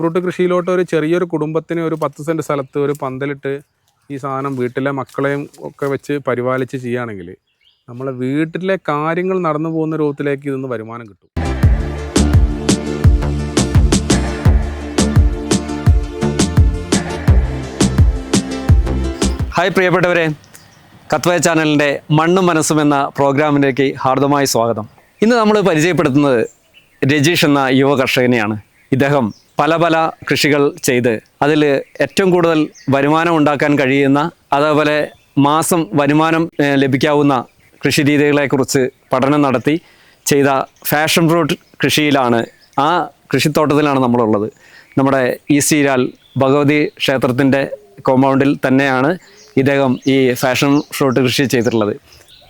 Passion കൃഷിയിലോട്ട് ഒരു ചെറിയൊരു കുടുംബത്തിന് ഒരു പത്ത് സെന്റ് സ്ഥലത്ത് ഒരു പന്തലിട്ട് ഈ സാധനം വീട്ടിലെ മക്കളെയും ഒക്കെ വെച്ച് പരിപാലിച്ച് ചെയ്യുകയാണെങ്കിൽ നമ്മളെ വീട്ടിലെ കാര്യങ്ങൾ നടന്നു പോകുന്ന രൂപത്തിലേക്ക് ഇതൊന്ന് വരുമാനം കിട്ടും. ഹായ് പ്രിയപ്പെട്ടവരെ കത്വയ ചാനലിന്റെ മണ്ണും മനസ്സും എന്ന പ്രോഗ്രാമിലേക്ക് ഹാർദമായ സ്വാഗതം. ഇന്ന് നമ്മൾ പരിചയപ്പെടുത്തുന്നത് രജീഷ് എന്ന യുവ കർഷകനെയാണ്. ഇദ്ദേഹം പല പല കൃഷികൾ ചെയ്ത് അതിൽ ഏറ്റവും കൂടുതൽ വരുമാനം ഉണ്ടാക്കാൻ കഴിയുന്ന അതേപോലെ മാസം വരുമാനം ലഭിക്കാവുന്ന കൃഷി രീതികളെക്കുറിച്ച് പഠനം നടത്തി ചെയ്ത ഫാഷൻ ഫ്രൂട്ട് കൃഷിയിലാണ് ആ കൃഷിത്തോട്ടത്തിലാണ് നമ്മളുള്ളത്. നമ്മുടെ ഈസ്റ്റീരാൽ ഭഗവതി ക്ഷേത്രത്തിന്റെ കോമ്പൗണ്ടിൽ തന്നെയാണ് ഇദ്ദേഹം ഈ ഫാഷൻ ഫ്രൂട്ട് കൃഷി ചെയ്തിട്ടുള്ളത്.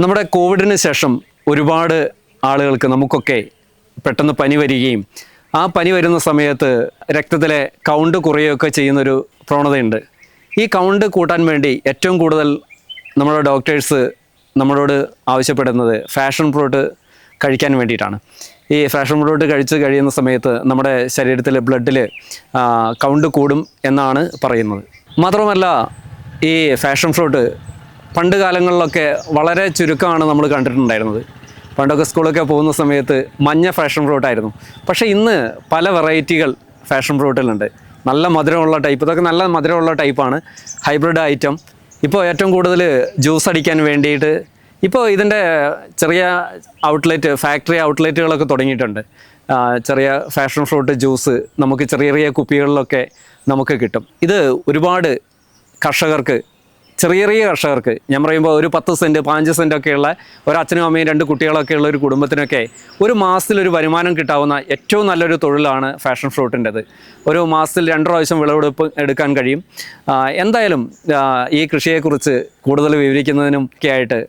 നമ്മുടെ കോവിഡിന് ശേഷം ഒരുപാട് ആളുകൾക്ക് നമുക്കൊക്കെ പെട്ടെന്ന് പനി വരികയും ആ പനി വരുന്ന സമയത്ത് രക്തത്തിലെ കൗണ്ട് കുറയുകയൊക്കെ ചെയ്യുന്നൊരു പ്രവണതയുണ്ട്. ഈ കൗണ്ട് കൂട്ടാൻ വേണ്ടി ഏറ്റവും കൂടുതൽ നമ്മുടെ ഡോക്ടേഴ്സ് നമ്മളോട് ആവശ്യപ്പെടുന്നത് ഫാഷൻ ഫ്രൂട്ട് കഴിക്കാൻ വേണ്ടിയിട്ടാണ്. ഈ ഫാഷൻ ഫ്രൂട്ട് കഴിച്ച് കഴിയുന്ന സമയത്ത് നമ്മുടെ ശരീരത്തിൽ ബ്ലഡിൽ കൗണ്ട് കൂടും എന്നാണ് പറയുന്നത്. മാത്രമല്ല ഈ ഫാഷൻ ഫ്രൂട്ട് പണ്ട് കാലങ്ങളിലൊക്കെ വളരെ ചുരുക്കമാണ് നമ്മൾ കണ്ടിട്ടുണ്ടായിരുന്നത്. പണ്ടൊക്കെ സ്കൂളൊക്കെ പോകുന്ന സമയത്ത് മഞ്ഞ ഫാഷൻ ഫ്രൂട്ടായിരുന്നു പക്ഷേ ഇന്ന് പല വെറൈറ്റികൾ ഫാഷൻ ഫ്രൂട്ടിലുണ്ട്. നല്ല മധുരമുള്ള ടൈപ്പ് ഇതൊക്കെ നല്ല മധുരമുള്ള ടൈപ്പാണ്. Hybrid item. ഇപ്പോൾ ഏറ്റവും കൂടുതൽ ജ്യൂസ് അടിക്കാൻ വേണ്ടിയിട്ട് ഇപ്പോൾ ഇതിന്റെ ചെറിയ ഔട്ട്ലെറ്റ് ഫാക്ടറി ഔട്ട്ലെറ്റുകളൊക്കെ തുടങ്ങിയിട്ടുണ്ട്. ചെറിയ ഫാഷൻ ഫ്രൂട്ട് ജ്യൂസ് നമുക്ക് ചെറിയ ചെറിയ കുപ്പികളിലൊക്കെ നമുക്ക് കിട്ടും. ഇത് ഒരുപാട് കർഷകർക്ക് ചെറിയ ചെറിയ കർഷകർക്ക്. ഞാൻ പറയുമ്പോൾ ഒരു പത്ത് സെന്റ് പാഞ്ച് സെന്റ് ഒക്കെയുള്ള ഒരു അച്ഛനും അമ്മയും രണ്ട് കുട്ടികളൊക്കെ ഉള്ള ഒരു കുടുംബത്തിനൊക്കെ ഒരു മാസത്തിൽ ഒരു വരുമാനം കിട്ടാവുന്ന ഏറ്റവും നല്ലൊരു തൊഴിലാണ് ഫാഷൻ ഫ്രൂട്ടിന്റെത്. ഒരു മാസത്തിൽ രണ്ട് പ്രാവശ്യം വിളവെടുപ്പ് എടുക്കാൻ കഴിയും. എന്തായാലും ഈ കൃഷിയെക്കുറിച്ച് കൂടുതൽ വിവരിക്കുന്നതിനും ഒക്കെ ആയിട്ട്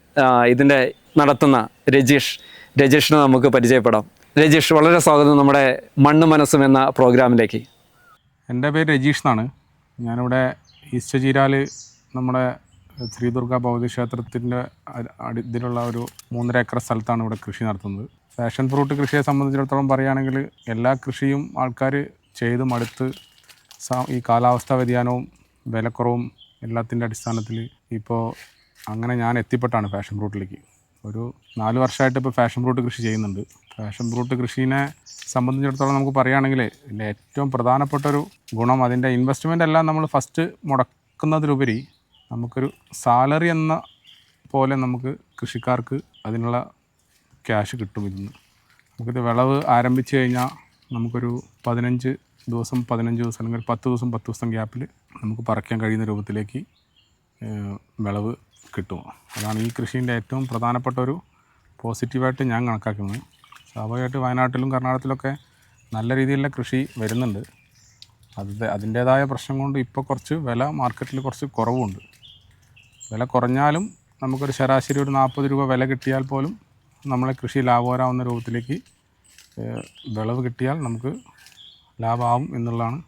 ഇതിന്റെ നടത്തുന്ന രജീഷ് രജീഷിനെ നമുക്ക് പരിചയപ്പെടാം. രജീഷ് വളരെ സ്വാഗതം നമ്മുടെ മണ്ണ് മനസ്സും എന്ന പ്രോഗ്രാമിലേക്ക്. എന്റെ പേര് രജീഷ് എന്നാണ്. ഞാനിവിടെ ഈസ്റ്റ് ചീരാൽ നമ്മുടെ ശ്രീദുർഗ ഭഗവതി ക്ഷേത്രത്തിന്റെ അ- അടി- ഇതിലുള്ള ഒരു മൂന്നര ഏക്കർ സ്ഥലത്താണ് ഇവിടെ കൃഷി നടത്തുന്നത്. ഫാഷൻ ഫ്രൂട്ട് കൃഷിയെ സംബന്ധിച്ചിടത്തോളം പറയുകയാണെങ്കിൽ എല്ലാ കൃഷിയും ആൾക്കാർ ചെയ്ത് മടുത്ത് ഈ കാലാവസ്ഥാ വ്യതിയാനവും വിലക്കുറവും എല്ലാത്തിന്റെ അടിസ്ഥാനത്തിൽ ഇപ്പോൾ അങ്ങനെ ഞാൻ എത്തിപ്പെട്ടാണ് ഫാഷൻ ഫ്രൂട്ടിലേക്ക്. ഒരു നാല് വർഷമായിട്ട് ഇപ്പോൾ ഫാഷൻ ഫ്രൂട്ട് കൃഷി ചെയ്യുന്നുണ്ട്. ഫാഷൻ ഫ്രൂട്ട് കൃഷിനെ സംബന്ധിച്ചിടത്തോളം നമുക്ക് പറയുകയാണെങ്കിൽ ഏറ്റവും പ്രധാനപ്പെട്ട ഒരു ഗുണം അതിന്റെ ഇൻവെസ്റ്റ്മെന്റ് എല്ലാം നമ്മൾ ഫസ്റ്റ് മുടക്കുന്നതിലുപരി നമുക്കൊരു സാലറി എന്ന പോലെ നമുക്ക് കൃഷിക്കാർക്ക് അതിനുള്ള ക്യാഷ് കിട്ടും ഇതിന്ന് നമുക്കിത് വിളവ് ആരംഭിച്ചു കഴിഞ്ഞാൽ നമുക്കൊരു പതിനഞ്ച് ദിവസം പതിനഞ്ച് ദിവസം അല്ലെങ്കിൽ പത്ത് ദിവസം പത്ത് ദിവസം ഗ്യാപ്പിൽ നമുക്ക് പറിക്കാൻ കഴിയുന്ന രൂപത്തിലേക്ക് വിളവ് കിട്ടും. അതാണ് ഈ കൃഷീന്റെ ഏറ്റവും പ്രധാനപ്പെട്ട ഒരു പോസിറ്റീവായിട്ട് ഞാൻ കണക്കാക്കുന്നത്. സ്വാഭാവികമായിട്ട് വയനാട്ടിലും കർണാടകത്തിലൊക്കെ നല്ല രീതിയിലുള്ള കൃഷി വരുന്നുണ്ട്. അത് അതിന്റേതായ പ്രശ്നം കൊണ്ട് ഇപ്പോൾ കുറച്ച് വില മാർക്കറ്റിൽ കുറച്ച് കുറവുണ്ട്. വില കുറഞ്ഞാലും നമുക്കൊരു ശരാശരി ഒരു നാൽപ്പത് രൂപ വില കിട്ടിയാൽ പോലും നമ്മളെ കൃഷി ലാഭകരാവുന്ന രൂപത്തിലേക്ക് വിളവ് കിട്ടിയാൽ നമുക്ക് ലാഭമാവും എന്നുള്ളതാണ്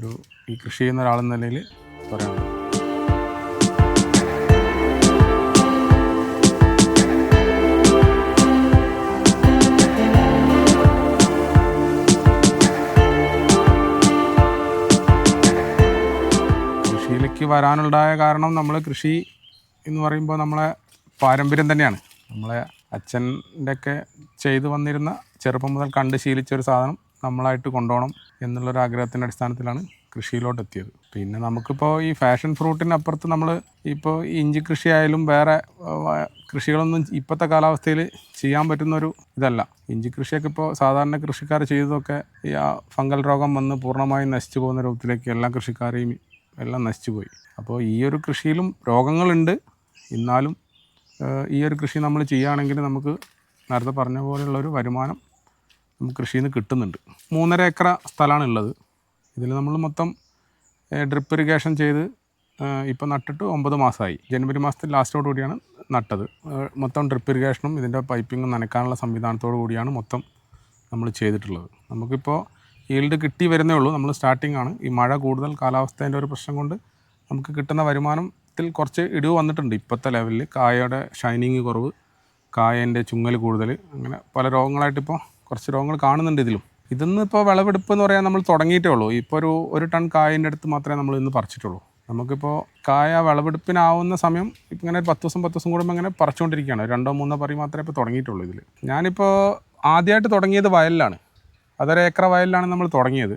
ഒരു ഈ കൃഷി ചെയ്യുന്ന ഒരാളെന്ന നിലയിൽ പറയാനുള്ളത്. വരാനുണ്ടായ കാരണം നമ്മൾ കൃഷി എന്ന് പറയുമ്പോൾ നമ്മളെ പാരമ്പര്യം തന്നെയാണ്. നമ്മളെ അച്ഛന്റെ ഒക്കെ ചെയ്തു വന്നിരുന്ന ചെറുപ്പം മുതൽ കണ്ട് ശീലിച്ച ഒരു സാധനം നമ്മളായിട്ട് കൊണ്ടുപോകണം എന്നുള്ളൊരു ആഗ്രഹത്തിന്റെ അടിസ്ഥാനത്തിലാണ് കൃഷിയിലോട്ട് എത്തിയത് പിന്നെ നമുക്കിപ്പോൾ ഈ ഫാഷൻ ഫ്രൂട്ടിനപ്പുറത്ത് നമ്മൾ ഇപ്പോൾ ഇഞ്ചി കൃഷി ആയാലും വേറെ കൃഷികളൊന്നും ഇപ്പോഴത്തെ കാലാവസ്ഥയിൽ ചെയ്യാൻ പറ്റുന്നൊരു ഇതല്ല. ഇഞ്ചി കൃഷിയൊക്കെ ഇപ്പോൾ സാധാരണ കൃഷിക്കാർ ചെയ്തതൊക്കെ ഈ ആ ഫംഗൽ രോഗം വന്ന് പൂർണമായും നശിച്ചു പോകുന്ന രൂപത്തിലേക്ക് എല്ലാ കൃഷിക്കാരെയും എല്ലാം നശിച്ചു പോയി. അപ്പോൾ ഈ ഒരു കൃഷിയിലും രോഗങ്ങളുണ്ട്. എന്നാലും ഈ ഒരു കൃഷി നമ്മൾ ചെയ്യുകയാണെങ്കിൽ നമുക്ക് നേരത്തെ പറഞ്ഞ പോലെയുള്ളൊരു വരുമാനം നമുക്ക് കൃഷിയിൽ നിന്ന് കിട്ടുന്നുണ്ട്. മൂന്നര ഏക്കർ സ്ഥലമാണ് ഉള്ളത് ഇതിൽ നമ്മൾ മൊത്തം ഡ്രിപ്പ് ഇറിഗേഷൻ ചെയ്ത് ഇപ്പോൾ നട്ടിട്ട് ഒമ്പത് മാസമായി. ജനുവരി മാസത്തിൽ ലാസ്റ്റോട് കൂടിയാണ് നട്ടത്. മൊത്തം ഡ്രിപ്പ് ഇറിഗേഷനും ഇതിന്റെ പൈപ്പിങ്ങും നനയ്ക്കാനുള്ള സംവിധാനത്തോടു കൂടിയാണ് മൊത്തം നമ്മൾ ചെയ്തിട്ടുള്ളത്. നമുക്കിപ്പോൾ ഈൽഡ് കിട്ടി വരുന്നേ ഉള്ളൂ. നമ്മൾ സ്റ്റാർട്ടിംഗ് ആണ്. ഈ മഴ കൂടുതൽ കാലാവസ്ഥേന്റെ ഒരു പ്രശ്നം കൊണ്ട് നമുക്ക് കിട്ടുന്ന വരുമാനത്തിൽ കുറച്ച് ഇടിവ് വന്നിട്ടുണ്ട് ഇപ്പോഴത്തെ ലെവലിൽ കായയുടെ ഷൈനിങ് കുറവ് കായന്റെ ചുങ്ങൽ കൂടുതൽ അങ്ങനെ പല രോഗങ്ങളായിട്ടിപ്പോൾ കുറച്ച് രോഗങ്ങൾ കാണുന്നുണ്ട് ഇതിലും. ഇതിന്ന് ഇപ്പോൾ വിളവെടുപ്പ് എന്ന് പറയാൻ നമ്മൾ തുടങ്ങിയിട്ടേ ഉള്ളൂ. ഇപ്പോൾ ഒരു ഒരു ടൺ കായന്റെ അടുത്ത് മാത്രമേ നമ്മൾ ഇന്ന് പറിച്ചിട്ടുള്ളൂ. നമുക്കിപ്പോൾ കായ വിളവെടുപ്പിനാവുന്ന സമയം ഇപ്പം ഇങ്ങനെ പത്ത് ദിവസം പത്ത് ദിവസം കൂടുമ്പോൾ ഇങ്ങനെ പറിച്ചുകൊണ്ടിരിക്കുകയാണ് രണ്ടോ മൂന്നോ പറി മാത്രമേ ഇപ്പോൾ തുടങ്ങിയിട്ടുള്ളൂ ഇതിൽ ഞാനിപ്പോൾ ആദ്യമായിട്ട് തുടങ്ങിയത് വയലിലാണ്. അതൊരു ഏക്കർ വയലിലാണ് നമ്മൾ തുടങ്ങിയത്.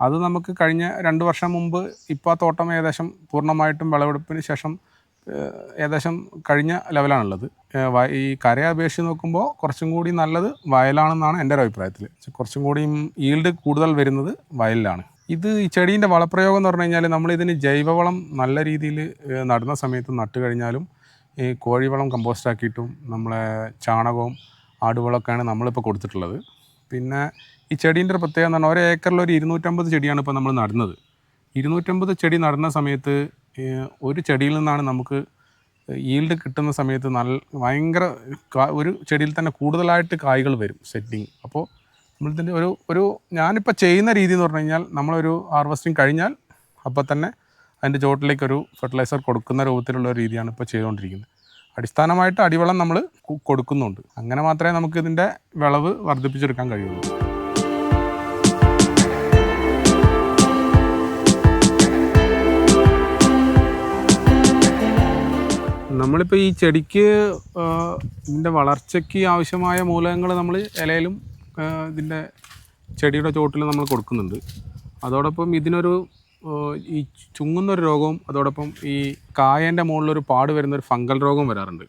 അത് നമുക്ക് കഴിഞ്ഞ രണ്ട് വർഷം മുമ്പ് ഇപ്പോൾ ആ തോട്ടം ഏകദേശം പൂർണമായിട്ടും വിളവെടുപ്പിന് ശേഷം ഏകദേശം കഴിഞ്ഞ ലെവലാണുള്ളത്. ഈ കരയെ അപേക്ഷിച്ച് നോക്കുമ്പോൾ കുറച്ചും കൂടി നല്ലത് വയലാണെന്നാണ് എന്റെ ഒരു അഭിപ്രായത്തിൽ കുറച്ചും കൂടിയും ഈൽഡ് കൂടുതൽ വരുന്നത് വയലിലാണ്. ഇത് ഈ ചെടീന്റെ വളപ്രയോഗം എന്ന് പറഞ്ഞു കഴിഞ്ഞാൽ നമ്മളിതിന് ജൈവവളം നല്ല രീതിയിൽ നടുന്ന സമയത്ത് നട്ട് കഴിഞ്ഞാലും ഈ കോഴിവളം കമ്പോസ്റ്റ് ആക്കിയിട്ടും നമ്മളെ ചാണകവും ആടുവളമൊക്കെയാണ് നമ്മളിപ്പോൾ കൊടുത്തിട്ടുള്ളത്. പിന്നെ ഈ ചെടീന്റെ ഒരു പ്രത്യേകത എന്ന് പറഞ്ഞാൽ ഒരു ഏക്കറിൽ ഒരു ഇരുന്നൂറ്റമ്പത് ചെടിയാണ് ഇപ്പോൾ നമ്മൾ നടുന്നത്. ഇരുന്നൂറ്റമ്പത് ചെടി നടുന്ന സമയത്ത് ഒരു ചെടിയിൽ നിന്നാണ് നമുക്ക് ഈൽഡ് കിട്ടുന്ന സമയത്ത് നല്ല ഭയങ്കര ഒരു ചെടിയിൽ തന്നെ കൂടുതലായിട്ട് കായ്കൾ വരും സെറ്റിങ് അപ്പോൾ നമ്മളിതിന്റെ ഒരു ഒരു ഞാനിപ്പോൾ ചെയ്യുന്ന രീതി എന്ന് പറഞ്ഞു കഴിഞ്ഞാൽ നമ്മളൊരു ഹാർവസ്റ്റിംഗ് കഴിഞ്ഞാൽ അപ്പോൾ തന്നെ അതിന്റെ ചുവട്ടിലേക്കൊരു ഫെർട്ടിലൈസർ കൊടുക്കുന്ന രൂപത്തിലുള്ള രീതിയാണ് ഇപ്പോൾ ചെയ്തുകൊണ്ടിരിക്കുന്നത്. അടിസ്ഥാനമായിട്ട് അടിവളം നമ്മൾ കൊടുക്കുന്നുണ്ട്. അങ്ങനെ മാത്രമേ നമുക്ക് ഇതിന്റെ വിളവ് വർദ്ധിപ്പിച്ചെടുക്കാൻ കഴിയുള്ളൂ. നമ്മളിപ്പോൾ ഈ ചെടിക്ക് ഇതിന്റെ വളർച്ചയ്ക്ക് ആവശ്യമായ മൂലകങ്ങൾ നമ്മൾ ഇലയിലും ഇതിന്റെ ചെടിയുടെ ചുവട്ടിലും നമ്മൾ കൊടുക്കുന്നുണ്ട്. അതോടൊപ്പം ഇതിനൊരു ഈ ചുങ്ങുന്നൊരു രോഗവും അതോടൊപ്പം ഈ കായന്റെ മുകളിലൊരു പാട് വരുന്ന ഒരു ഫംഗൽ രോഗം വരാറുണ്ട്.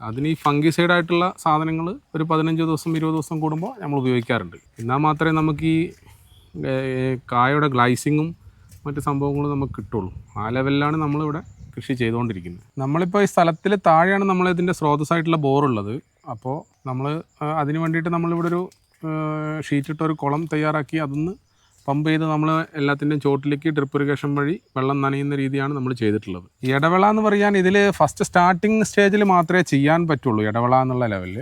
അതിന് ഈ ഫംഗിസൈഡ് ആയിട്ടുള്ള സാധനങ്ങൾ ഒരു പതിനഞ്ച് ദിവസം ഇരുപത് ദിവസം കൂടുമ്പോൾ നമ്മൾ ഉപയോഗിക്കാറുണ്ട്. എന്നാൽ മാത്രമേ നമുക്ക് ഈ കായയുടെ ഗ്ലൈസിങ്ങും മറ്റ് സംഭവങ്ങളും നമുക്ക് കിട്ടുള്ളൂ. ആ ലെവലിലാണ് നമ്മളിവിടെ കൃഷി ചെയ്തുകൊണ്ടിരിക്കുന്നത്. നമ്മളിപ്പോൾ ഈ സ്ഥലത്തിൽ താഴെയാണ് നമ്മൾ ഇതിന്റെ സ്രോതസ്സായിട്ടുള്ള ബോറുള്ളത്. അപ്പോൾ നമ്മൾ അതിന് വേണ്ടിയിട്ട് നമ്മളിവിടെ ഒരു ഷീറ്റിട്ട ഒരു കുളം തയ്യാറാക്കി അതൊന്ന് പമ്പ് ചെയ്ത് നമ്മൾ എല്ലാത്തിന്റെയും ചോട്ടിലേക്ക് ഡ്രിപ്പ് ഇറിഗേഷൻ വഴി വെള്ളം നനയുന്ന രീതിയാണ് നമ്മൾ ചെയ്തിട്ടുള്ളത്. ഇടവേള എന്ന് പറയാൻ ഇതിൽ ഫസ്റ്റ് സ്റ്റാർട്ടിങ് സ്റ്റേജിൽ മാത്രമേ ചെയ്യാൻ പറ്റുള്ളൂ ഇടവേള എന്നുള്ള ലെവലിൽ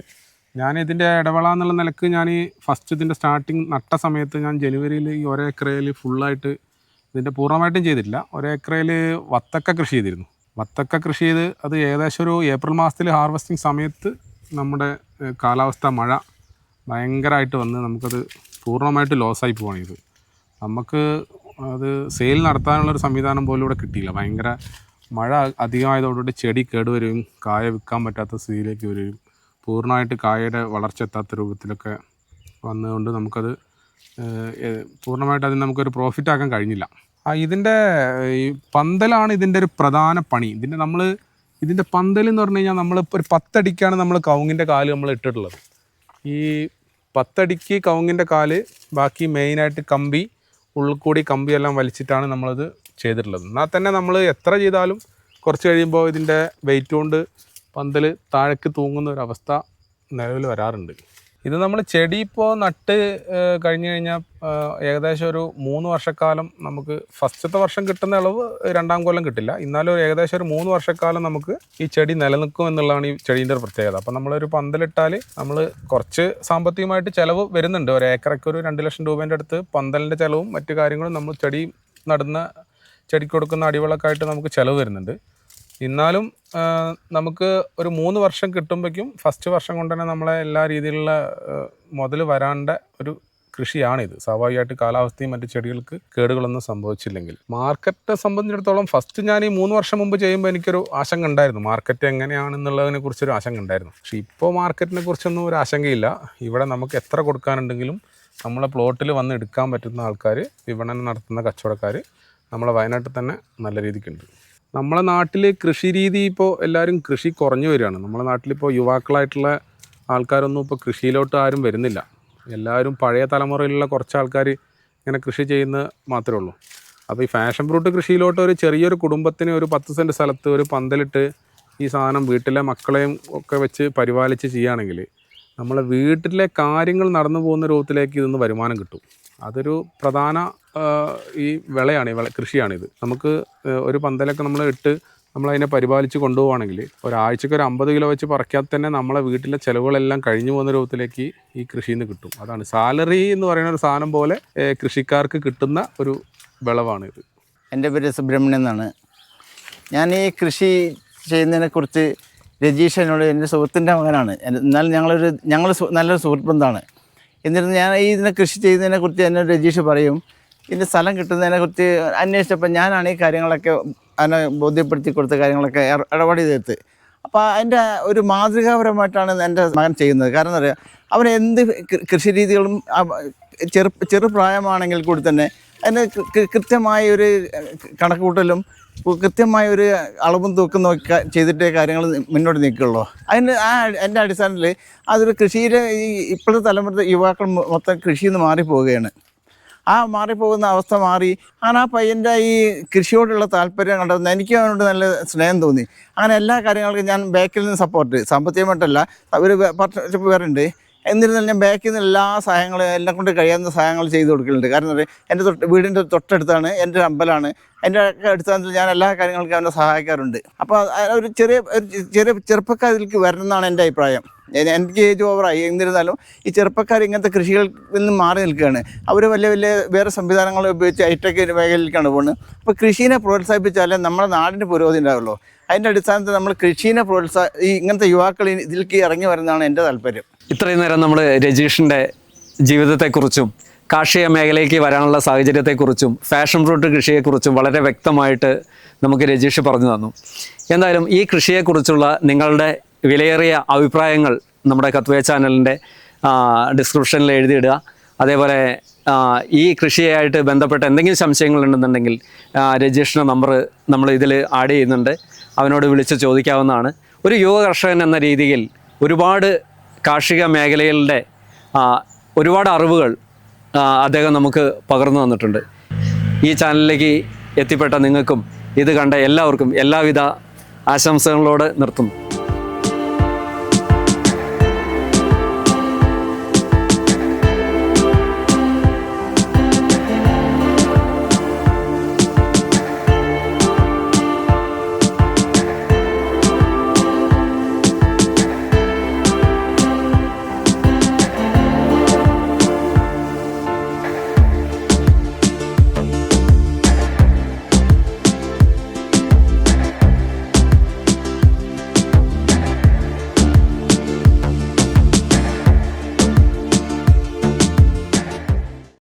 ഞാൻ ഇതിന്റെ ഇടവേള എന്നുള്ള നിലയ്ക്ക് ഞാൻ ഫസ്റ്റ് ഇതിന്റെ സ്റ്റാർട്ടിങ് നട്ട സമയത്ത് ഞാൻ ജനുവരിയിൽ ഈ ഒരേ ഏക്കറയിൽ ഫുള്ളായിട്ട് ഇതിന്റെ പൂർണമായിട്ടും ചെയ്തിട്ടില്ല. ഒരേ ഏക്കറയിൽ വത്തക്ക കൃഷി ചെയ്തിരുന്നു. വത്തക്ക കൃഷി ചെയ്ത് അത് ഏകദേശം ഒരു ഏപ്രിൽ മാസത്തിൽ ഹാർവസ്റ്റിംഗ് സമയത്ത് നമ്മുടെ കാലാവസ്ഥ മഴ ഭയങ്കരമായിട്ട് വന്ന് നമുക്കത് പൂർണമായിട്ട് ലോസായി പോവാണ് ഇത്. നമുക്ക് അത് സെയിൽ നടത്താനുള്ളൊരു സംവിധാനം പോലും ഇവിടെ കിട്ടിയില്ല. ഭയങ്കര മഴ അധികമായതോടുകൂടി ചെടി കേടുവരും കായ വിൽക്കാൻ പറ്റാത്ത സ്ഥിതിയിലേക്ക് വരും. പൂർണമായിട്ട് കായയുടെ വളർച്ച എത്താത്ത രൂപത്തിലൊക്കെ വന്നതുകൊണ്ട് നമുക്കത് പൂർണമായിട്ട് അതിന് നമുക്കൊരു പ്രോഫിറ്റ് ആക്കാൻ കഴിഞ്ഞില്ല. ആ ഇതിന്റെ ഈ പന്തലാണ് ഇതിന്റെ ഒരു പ്രധാന പണി. ഇതിന്റെ നമ്മൾ ഇതിന്റെ പന്തൽ എന്ന് പറഞ്ഞു കഴിഞ്ഞാൽ നമ്മളിപ്പോൾ ഒരു പത്തടിക്കാണ് നമ്മൾ കവുങ്ങിന്റെ കാൽ നമ്മൾ ഇട്ടിട്ടുള്ളത്. ഈ പത്തടിക്ക് കവുങ്ങിന്റെ കാൽ ബാക്കി മെയിനായിട്ട് കമ്പി ഉള്ളിൽ കൂടി കമ്പിയെല്ലാം വലിച്ചിട്ടാണ് നമ്മളത് ചെയ്തിട്ടുള്ളത്. എന്നാൽ തന്നെ നമ്മൾ എത്ര ചെയ്താലും കുറച്ച് കഴിയുമ്പോൾ ഇതിന്റെ വെയിറ്റ് കൊണ്ട് പന്തൽ താഴേക്ക് തൂങ്ങുന്ന ഒരവസ്ഥ നിലവിൽ വരാറുണ്ട്. ഇത് നമ്മൾ ചെടി ഇപ്പോൾ നട്ട് കഴിഞ്ഞു കഴിഞ്ഞ് കഴിഞ്ഞാൽ ഏകദേശം ഒരു മൂന്ന് വർഷക്കാലം നമുക്ക് ഫസ്റ്റത്തെ വർഷം കിട്ടുന്ന ഇളവ് രണ്ടാം കൊല്ലം കിട്ടില്ല. എന്നാലും ഏകദേശം ഒരു മൂന്ന് വർഷക്കാലം നമുക്ക് ഈ ചെടി നിലനിൽക്കും എന്നുള്ളതാണ് ഈ ചെടീന്റെ ഒരു പ്രത്യേകത. അപ്പം നമ്മളൊരു പന്തലിട്ടാൽ നമ്മൾ കുറച്ച് സാമ്പത്തികമായിട്ട് ചിലവ് വരുന്നുണ്ട്. ഒരു ഏക്കറയ്ക്ക് ഒരു രണ്ട് ലക്ഷം രൂപേന്റെ അടുത്ത് പന്തലിന്റെ ചിലവും മറ്റു കാര്യങ്ങളും നമ്മൾ ചെടി നടുന്ന ചെടിക്ക് കൊടുക്കുന്ന അടിവളക്കായിട്ട് നമുക്ക് ചിലവ് വരുന്നുണ്ട്. എന്നാലും നമുക്ക് ഒരു മൂന്ന് വർഷം കിട്ടുമ്പോഴേക്കും ഫസ്റ്റ് വർഷം കൊണ്ട് തന്നെ നമ്മളെ എല്ലാ രീതിയിലുള്ള മുതൽ വരാണ്ട ഒരു കൃഷിയാണിത്. സ്വാഭാവികമായിട്ട് കാലാവസ്ഥയും മറ്റു ചെടികൾക്ക് കേടുകളൊന്നും സംഭവിച്ചില്ലെങ്കിൽ. മാർക്കറ്റിനെ സംബന്ധിച്ചിടത്തോളം ഫസ്റ്റ് ഞാൻ ഈ മൂന്ന് വർഷം മുമ്പ് ചെയ്യുമ്പോൾ എനിക്കൊരു ആശങ്ക ഉണ്ടായിരുന്നു. മാർക്കറ്റ് എങ്ങനെയാണെന്നുള്ളതിനെ കുറിച്ചൊരു ആശങ്ക ഉണ്ടായിരുന്നു. പക്ഷേ ഇപ്പോൾ മാർക്കറ്റിനെ കുറിച്ചൊന്നും ഒരു ആശങ്കയില്ല. ഇവിടെ നമുക്ക് എത്ര കൊടുക്കാനുണ്ടെങ്കിലും നമ്മളെ പ്ലോട്ടിൽ വന്ന് എടുക്കാൻ പറ്റുന്ന ആൾക്കാർ വിപണനം നടത്തുന്ന കച്ചവടക്കാർ നമ്മളെ വയനാട്ടിൽ തന്നെ നല്ല രീതിക്കുണ്ട്. നമ്മളെ നാട്ടിൽ കൃഷി രീതി ഇപ്പോൾ എല്ലാവരും കൃഷി കുറഞ്ഞു വരികയാണ്. നമ്മളെ നാട്ടിലിപ്പോൾ യുവാക്കളായിട്ടുള്ള ആൾക്കാരൊന്നും ഇപ്പോൾ കൃഷിയിലോട്ട് ആരും വരുന്നില്ല. എല്ലാവരും പഴയ തലമുറയിലുള്ള കുറച്ച് ആൾക്കാർ ഇങ്ങനെ കൃഷി ചെയ്യുന്ന മാത്രമേ ഉള്ളൂ. അപ്പോൾ ഈ ഫാഷൻ ഫ്രൂട്ട് കൃഷിയിലോട്ട് ഒരു ചെറിയൊരു കുടുംബത്തിന് ഒരു പത്ത് സെന്റ് സ്ഥലത്ത് ഒരു പന്തലിട്ട് ഈ സാധനം വീട്ടിലെ മക്കളെയും ഒക്കെ വെച്ച് പരിപാലിച്ച് ചെയ്യുകയാണെങ്കിൽ നമ്മളെ വീട്ടിലെ കാര്യങ്ങൾ നടന്നു പോകുന്ന രൂപത്തിലേക്ക് ഇതൊന്ന് വരുമാനം കിട്ടും. അതൊരു പ്രധാന ഈ വിളയാണ് ഈ വിള കൃഷിയാണിത്. നമുക്ക് ഒരു പന്തലൊക്കെ നമ്മൾ ഇട്ട് നമ്മളതിനെ പരിപാലിച്ച് കൊണ്ടുപോവുകയാണെങ്കിൽ ഒരാഴ്ചക്ക് ഒരു അമ്പത് കിലോ വെച്ച് പറിക്കാതെ തന്നെ നമ്മളെ വീട്ടിലെ ചിലവുകളെല്ലാം കഴിഞ്ഞു പോകുന്ന രൂപത്തിലേക്ക് ഈ കൃഷിയിൽ നിന്ന് കിട്ടും. അതാണ് സാലറി എന്ന് പറയുന്ന ഒരു സാധനം പോലെ കൃഷിക്കാർക്ക് കിട്ടുന്ന ഒരു വിളവാണ് ഇത്. എന്റെ പേര് സുബ്രഹ്മണ്യൻ എന്നാണ്. ഞാൻ ഈ കൃഷി ചെയ്യുന്നതിനെക്കുറിച്ച് രജീഷ് എന്നോട് എന്റെ സുഹൃത്തിന്റെ മകനാണ്. എന്നാലും ഞങ്ങളൊരു ഞങ്ങൾ നല്ലൊരു സുഹൃത്ത് ബന്ധമാണ് എന്നിരുന്ന് ഞാൻ ഈ ഇതിനെ കൃഷി ചെയ്യുന്നതിനെ കുറിച്ച് എന്നെ രജീഷ് പറയും ഇതിന്റെ സ്ഥലം കിട്ടുന്നതിനെ കുറിച്ച് അന്വേഷിച്ചപ്പോൾ ഞാനാണ് ഈ കാര്യങ്ങളൊക്കെ അതിനെ ബോധ്യപ്പെടുത്തി കൊടുത്ത കാര്യങ്ങളൊക്കെ ഇടപാട് ചെയ്തെടുത്ത് അപ്പോൾ അതിന്റെ ഒരു മാതൃകാപരമായിട്ടാണ് എന്റെ മകൻ ചെയ്യുന്നത്. കാരണം എന്താ പറയുക അവൻ എന്ത് കൃഷി രീതികളും ചെറു ചെറുപ്രായമാണെങ്കിൽ കൂടി തന്നെ അതിന് കൃത്യമായ ഒരു കണക്കുകൂട്ടലും കൃത്യമായ ഒരു അളവും തൂക്കം നോക്കി ചെയ്തിട്ടേ കാര്യങ്ങൾ മുന്നോട്ട് നിൽക്കുകയുള്ളൂ അതിന് ആ എന്റെ അടിസ്ഥാനത്തിൽ അതൊരു കൃഷിയിലെ ഈ ഇപ്പോഴത്തെ തലമുറ യുവാക്കൾ മൊത്തം കൃഷിയിൽ നിന്ന് മാറിപ്പോവുകയാണ്. ആ മാറിപ്പോകുന്ന അവസ്ഥ മാറി. അങ്ങനെ ആ പയ്യന്റെ ഈ കൃഷിയോടുള്ള താല്പര്യം കണ്ടെന്ന് എനിക്ക് അവനോട് നല്ല സ്നേഹം തോന്നി. അങ്ങനെ എല്ലാ കാര്യങ്ങൾക്കും ഞാൻ ബാക്കിൽ നിന്ന് സപ്പോർട്ട് സാമ്പത്തികമായിട്ടല്ല. ഒരു പാർട്ട്ണർഷിപ്പ് വേറുണ്ട് എന്നിരുന്നാലും ഞാൻ ബാക്കിൽ നിന്ന് എല്ലാ സഹായങ്ങളും എന്നെ കൊണ്ട് കഴിയാവുന്ന സഹായങ്ങൾ ചെയ്തു കൊടുക്കലുണ്ട്. കാരണം എന്റെ തൊട്ട് വീടിന്റെ തൊട്ടടുത്താണ് എന്റെ ഒരു അമ്പലമാണ്. എന്റെ അടിസ്ഥാനത്തിൽ ഞാൻ എല്ലാ കാര്യങ്ങൾക്കും അവനെ സഹായിക്കാറുണ്ട്. അപ്പോൾ ഒരു ചെറിയ ഒരു ചെറിയ ചെറുപ്പക്കാരിലേക്ക് വരണം എന്നാണ് എന്റെ അഭിപ്രായം. എനിക്ക് ഏജ് ഓവറായി. എന്നിരുന്നാലും ഈ ചെറുപ്പക്കാർ ഇങ്ങനത്തെ കൃഷികളിൽ നിന്ന് മാറി നിൽക്കുകയാണ്. അവർ വലിയ വലിയ വേറെ സംവിധാനങ്ങൾ ഉപയോഗിച്ച് ഹൈടെക് മേഖലയിലേക്കാണ് പോകുന്നത്. അപ്പോൾ കൃഷിനെ പ്രോത്സാഹിപ്പിച്ചാലേ നമ്മുടെ നാടിന് പുരോഗതി ഉണ്ടാവുള്ളൂ. അതിന്റെ അടിസ്ഥാനത്തിൽ നമ്മൾ കൃഷിനെ പ്രോത്സാഹി ഈ ഇങ്ങനത്തെ യുവാക്കൾ ഇതിലേക്ക് ഇറങ്ങി വരുന്നതാണ് എന്റെ താല്പര്യം. ഇത്രയും നേരം നമ്മൾ രജീഷിന്റെ ജീവിതത്തെക്കുറിച്ചും കാർഷിക മേഖലയ്ക്ക് വരാനുള്ള സാഹചര്യത്തെക്കുറിച്ചും ഫാഷൻ ഫ്രൂട്ട് കൃഷിയെക്കുറിച്ചും വളരെ വ്യക്തമായിട്ട് നമുക്ക് രജീഷ് പറഞ്ഞു തന്നു. എന്തായാലും ഈ കൃഷിയെക്കുറിച്ചുള്ള നിങ്ങളുടെ വിലയേറിയ അഭിപ്രായങ്ങൾ നമ്മുടെ കത്വേ ചാനലിന്റെ ഡിസ്ക്രിപ്ഷനിൽ എഴുതിയിടുക. അതേപോലെ ഈ കൃഷിയായിട്ട് ബന്ധപ്പെട്ട എന്തെങ്കിലും സംശയങ്ങളുണ്ടെന്നുണ്ടെങ്കിൽ രജീഷിന്റെ നമ്പർ നമ്മൾ ഇതിൽ ആഡ് ചെയ്യുന്നുണ്ട്. അവനോട് വിളിച്ച് ചോദിക്കാവുന്നതാണ്. ഒരു യുവ കർഷകൻ എന്ന രീതിയിൽ ഒരുപാട് കാർഷിക മേഖലകളുടെ ഒരുപാട് അറിവുകൾ അദ്ദേഹം നമുക്ക് പകർന്നു തന്നിട്ടുണ്ട്. ഈ ചാനലിലേക്ക് എത്തിപ്പെട്ട നിങ്ങൾക്കും ഇത് കണ്ട എല്ലാവർക്കും എല്ലാവിധ ആശംസകളോട് നിർത്തുന്നു.